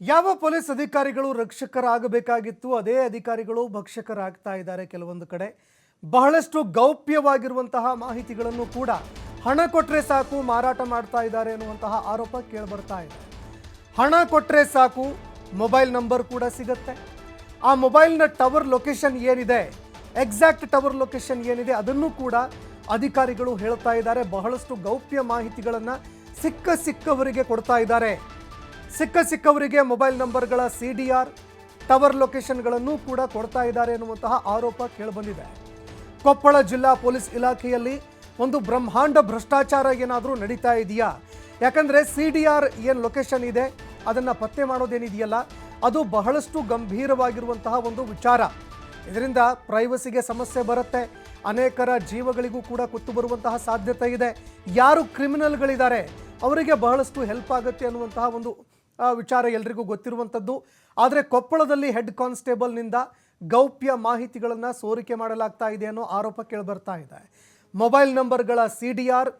ಯಾವ ಪೊಲೀಸ್ ಅಧಿಕಾರಿಗಳು ರಕ್ಷಕರಾಗಬೇಕಾಗಿತ್ತು, ಅದೇ ಅಧಿಕಾರಿಗಳು ಭಕ್ಷಕರಾಗ್ತಾ ಇದ್ದಾರೆ ಕೆಲವೊಂದು ಕಡೆ. ಬಹಳಷ್ಟು ಗೌಪ್ಯವಾಗಿರುವಂತಹ ಮಾಹಿತಿಗಳನ್ನು ಕೂಡ ಹಣ ಕೊಟ್ಟರೆ ಸಾಕು, ಮಾರಾಟ ಮಾಡ್ತಾ ಇದ್ದಾರೆ ಅನ್ನುವಂತಹ ಆರೋಪ ಕೇಳಿಬರ್ತಾ ಇದೆ. ಹಣ ಕೊಟ್ಟರೆ ಸಾಕು, ಮೊಬೈಲ್ ನಂಬರ್ ಕೂಡ ಸಿಗುತ್ತೆ. ಆ ಮೊಬೈಲ್ನ ಟವರ್ ಲೊಕೇಶನ್ ಏನಿದೆ, ಎಕ್ಸಾಕ್ಟ್ ಟವರ್ ಲೊಕೇಶನ್ ಏನಿದೆ, ಅದನ್ನು ಕೂಡ ಅಧಿಕಾರಿಗಳು ಹೇಳ್ತಾ ಇದ್ದಾರೆ. ಬಹಳಷ್ಟು ಗೌಪ್ಯ ಮಾಹಿತಿಗಳನ್ನು ಸಿಕ್ಕ ಸಿಕ್ಕವರಿಗೆ ಕೊಡ್ತಾ ಇದ್ದಾರೆ. ಸಿಕ್ಕ ಸಿಕ್ಕವರಿಗೆ ಮೊಬೈಲ್ ನಂಬರ್ಗಳ ಸಿ ಡಿ ಆರ್, ಟವರ್ ಲೊಕೇಶನ್ಗಳನ್ನು ಕೂಡ ಕೊಡ್ತಾ ಇದ್ದಾರೆ ಎನ್ನುವಂತಹ ಆರೋಪ ಕೇಳಿಬಂದಿದೆ. ಕೊಪ್ಪಳ ಜಿಲ್ಲಾ ಪೊಲೀಸ್ ಇಲಾಖೆಯಲ್ಲಿ ಒಂದು ಬ್ರಹ್ಮಾಂಡ ಭ್ರಷ್ಟಾಚಾರ ಏನಾದರೂ ನಡೀತಾ ಇದೆಯಾ? ಯಾಕಂದರೆ ಸಿ ಡಿ ಆರ್ ಏನು ಲೊಕೇಶನ್ ಇದೆ, ಅದನ್ನು ಪತ್ತೆ ಮಾಡೋದೇನಿದೆಯಲ್ಲ, ಅದು ಬಹಳಷ್ಟು ಗಂಭೀರವಾಗಿರುವಂತಹ ಒಂದು ವಿಚಾರ. ಇದರಿಂದ ಪ್ರೈವಸಿಗೆ ಸಮಸ್ಯೆ ಬರುತ್ತೆ, ಅನೇಕರ ಜೀವಗಳಿಗೂ ಕೂಡ ಕುತ್ತು ಬರುವಂತಹ ಸಾಧ್ಯತೆ ಇದೆ. ಯಾರು ಕ್ರಿಮಿನಲ್ಗಳಿದ್ದಾರೆ, ಅವರಿಗೆ ಬಹಳಷ್ಟು ಹೆಲ್ಪ್ ಆಗುತ್ತೆ ಅನ್ನುವಂತಹ ಒಂದು ವಿಚಾರ ಎಲ್ರಿಗೂ ಗೊತ್ತಿರುವಂಥದ್ದು ಆದರೆ ಕೊಪ್ಪಳದಲ್ಲಿ ಹೆಡ್ ಕಾನ್ಸ್ಟೇಬಲ್ನಿಂದ ಗೌಪ್ಯ ಮಾಹಿತಿಗಳನ್ನು ಸೋರಿಕೆ ಮಾಡಲಾಗ್ತಾ ಇದೆ ಅನ್ನೋ ಆರೋಪ ಕೇಳಿಬರ್ತಾ ಇದೆ. ಮೊಬೈಲ್ ನಂಬರ್ಗಳ ಸಿ ಡಿ ಆರ್,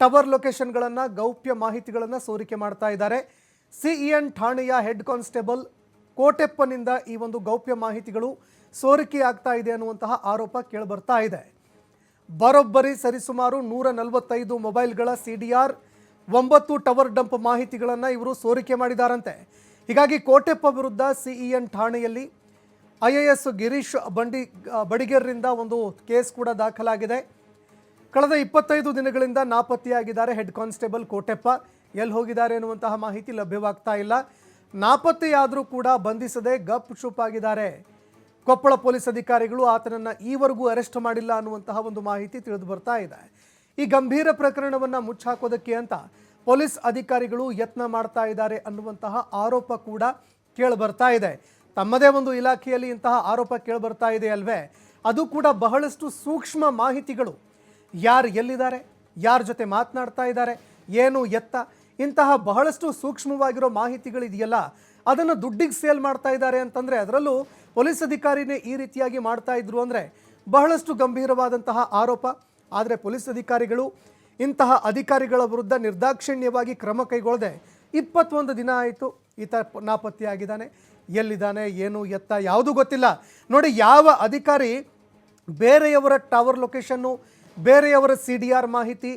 ಟವರ್ ಲೊಕೇಶನ್ಗಳನ್ನು ಗೌಪ್ಯ ಮಾಹಿತಿಗಳನ್ನು ಸೋರಿಕೆ ಮಾಡ್ತಾ ಇದ್ದಾರೆ. ಸಿ ಇ ಎನ್ ಠಾಣೆಯ ಹೆಡ್ ಕಾನ್ಸ್ಟೇಬಲ್ ಕೋಟೆಪ್ಪನಿಂದ ಈ ಒಂದು ಗೌಪ್ಯ ಮಾಹಿತಿಗಳು ಸೋರಿಕೆ ಆಗ್ತಾ ಇದೆ ಅನ್ನುವಂತಹ ಆರೋಪ ಕೇಳಿಬರ್ತಾ ಇದೆ. ಬರೋಬ್ಬರಿ ಸರಿಸುಮಾರು ನೂರ ನಲವತ್ತೈದು ಮೊಬೈಲ್ಗಳ ಸಿ ಡಿ ಆರ್ ಒಂಬತ್ತು ಟವರ್ ಡಂಪ್ ಮಾಹಿತಿಗಳನ್ನು ಇವರು ಸೋರಿಕೆ ಮಾಡಿದಾರಂತೆ. ಹೀಗಾಗಿ ಕೋಟೆಪ್ಪ ವಿರುದ್ಧ ಸಿಇಎನ್ ಠಾಣೆಯಲ್ಲಿ ಐ ಎ ಗಿರೀಶ್ ಬಂಡಿ ಬಡಿಗೇರ್ರಿಂದ ಒಂದು ಕೇಸ್ ಕೂಡ ದಾಖಲಾಗಿದೆ. ಕಳೆದ ಇಪ್ಪತ್ತೈದು ದಿನಗಳಿಂದ ನಾಪತ್ತೆಯಾಗಿದ್ದಾರೆ ಹೆಡ್ ಕಾನ್ಸ್ಟೇಬಲ್ ಕೋಟೆಪ್ಪ. ಎಲ್ಲಿ ಹೋಗಿದ್ದಾರೆ ಎನ್ನುವಂತಹ ಮಾಹಿತಿ ಲಭ್ಯವಾಗ್ತಾ ಇಲ್ಲ. ನಾಪತ್ತೆಯಾದರೂ ಕೂಡ ಬಂಧಿಸದೆ ಗಪ್ ಶುಪ್ ಆಗಿದ್ದಾರೆ. ಕೊಪ್ಪಳ ಪೊಲೀಸ್ ಅಧಿಕಾರಿಗಳು ಆತನನ್ನು ಈವರೆಗೂ ಅರೆಸ್ಟ್ ಮಾಡಿಲ್ಲ ಅನ್ನುವಂತಹ ಒಂದು ಮಾಹಿತಿ ತಿಳಿದು ಬರ್ತಾ ಇದೆ. ಈ ಗಂಭೀರ ಪ್ರಕರಣವನ್ನು ಮುಚ್ಚಾಕೋದಕ್ಕೆ ಅಂತ ಪೊಲೀಸ್ ಅಧಿಕಾರಿಗಳು ಯತ್ನ ಮಾಡ್ತಾ ಇದ್ದಾರೆ ಅನ್ನುವಂತಹ ಆರೋಪ ಕೂಡ ಕೇಳಿಬರ್ತಾ ಇದೆ. ತಮ್ಮದೇ ಒಂದು ಇಲಾಖೆಯಲ್ಲಿ ಇಂತಹ ಆರೋಪ ಕೇಳಿಬರ್ತಾ ಇದೆ ಅಲ್ವೇ? ಅದು ಕೂಡ ಬಹಳಷ್ಟು ಸೂಕ್ಷ್ಮ ಮಾಹಿತಿಗಳು. ಯಾರು ಎಲ್ಲಿದ್ದಾರೆ? ಯಾರ ಜೊತೆ ಮಾತನಾಡ್ತಾ ಇದ್ದಾರೆ? ಏನು ಎತ್ತ? ಇಂತಹ ಬಹಳಷ್ಟು ಸೂಕ್ಷ್ಮವಾಗಿರೋ ಮಾಹಿತಿಗಳಿದೆಯಲ್ಲ, ಅದನ್ನು ದುಡ್ಡಿಗೆ ಸೇಲ್ ಮಾಡ್ತಾ ಇದ್ದಾರೆ ಅಂತಂದರೆ ಅದರಲ್ಲೂ ಪೊಲೀಸ್ ಅಧಿಕಾರಿನೇ ಈ ರೀತಿಯಾಗಿ ಮಾಡ್ತಾ ಇದ್ರು ಅಂದರೆ ಬಹಳಷ್ಟು ಗಂಭೀರವಾದಂತಹ ಆರೋಪ. ಆದರೆ ಪೊಲೀಸ್ ಅಧಿಕಾರಿಗಳು ಇಂತಹ ಅಧಿಕಾರಿಗಳ ವಿರುದ್ಧ ನಿರ್ದಾಕ್ಷಿಣ್ಯವಾಗಿ ಕ್ರಮ ಕೈಗೊಳ್ಳದೆ ಇಪ್ಪತ್ತೊಂದು ದಿನ ಆಯಿತು. ಈತ ನಾಪತ್ತೆಯಾಗಿದ್ದಾನೆ ಎಲ್ಲಿದ್ದಾನೆ? ಏನು ಎತ್ತ? ಯಾವುದೂ ಗೊತ್ತಿಲ್ಲ. ನೋಡಿ, ಯಾವ ಅಧಿಕಾರಿ ಬೇರೆಯವರ ಟವರ್ ಲೊಕೇಶನ್ನು ಬೇರೆಯವರ ಸಿ ಡಿ ಆರ್ ಮಾಹಿತಿ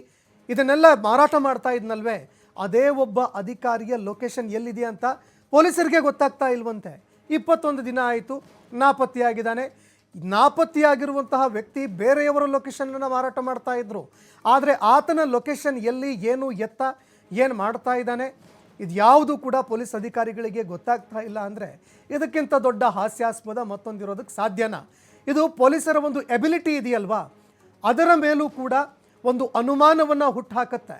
ಇದನ್ನೆಲ್ಲ ಮಾರಾಟ ಮಾಡ್ತಾ ಇದ್ನಲ್ವೇ? ಅದೇ ಒಬ್ಬ ಅಧಿಕಾರಿಯ ಲೊಕೇಶನ್ ಎಲ್ಲಿದೆ ಅಂತ ಪೊಲೀಸರಿಗೆ ಗೊತ್ತಾಗ್ತಾ ಇಲ್ವಂತೆ. ಇಪ್ಪತ್ತೊಂದು ದಿನ ಆಯಿತು. ನಾಪತ್ತೆಯಾಗಿದ್ದಾನೆ. ನಾಪತ್ತೆಯಾಗಿರುವಂತಹ ವ್ಯಕ್ತಿ ಬೇರೆಯವರ ಲೊಕೇಶನನ್ನು ಮಾರಾಟ ಮಾಡ್ತಾ ಇದ್ರು. ಆದರೆ ಆತನ ಲೊಕೇಶನ್ ಎಲ್ಲಿ, ಏನು, ಎತ್ತ, ಏನು ಮಾಡ್ತಾ ಇದ್ದಾನೆ, ಇದು ಯಾವುದು ಕೂಡ ಪೊಲೀಸ್ ಅಧಿಕಾರಿಗಳಿಗೆ ಗೊತ್ತಾಗ್ತಾ ಇಲ್ಲ ಅಂದರೆ ಇದಕ್ಕಿಂತ ದೊಡ್ಡ ಹಾಸ್ಯಾಸ್ಪದ ಮತ್ತೊಂದಿರೋದಕ್ಕೆ ಸಾಧ್ಯನಾ. ಇದು ಪೊಲೀಸರ ಒಂದು ಎಬಿಲಿಟಿ ಇದೆಯಲ್ವಾ? ಅದರ ಮೇಲೂ ಕೂಡ ಒಂದು ಅನುಮಾನವನ್ನು ಹುಟ್ಟುಹಾಕತ್ತೆ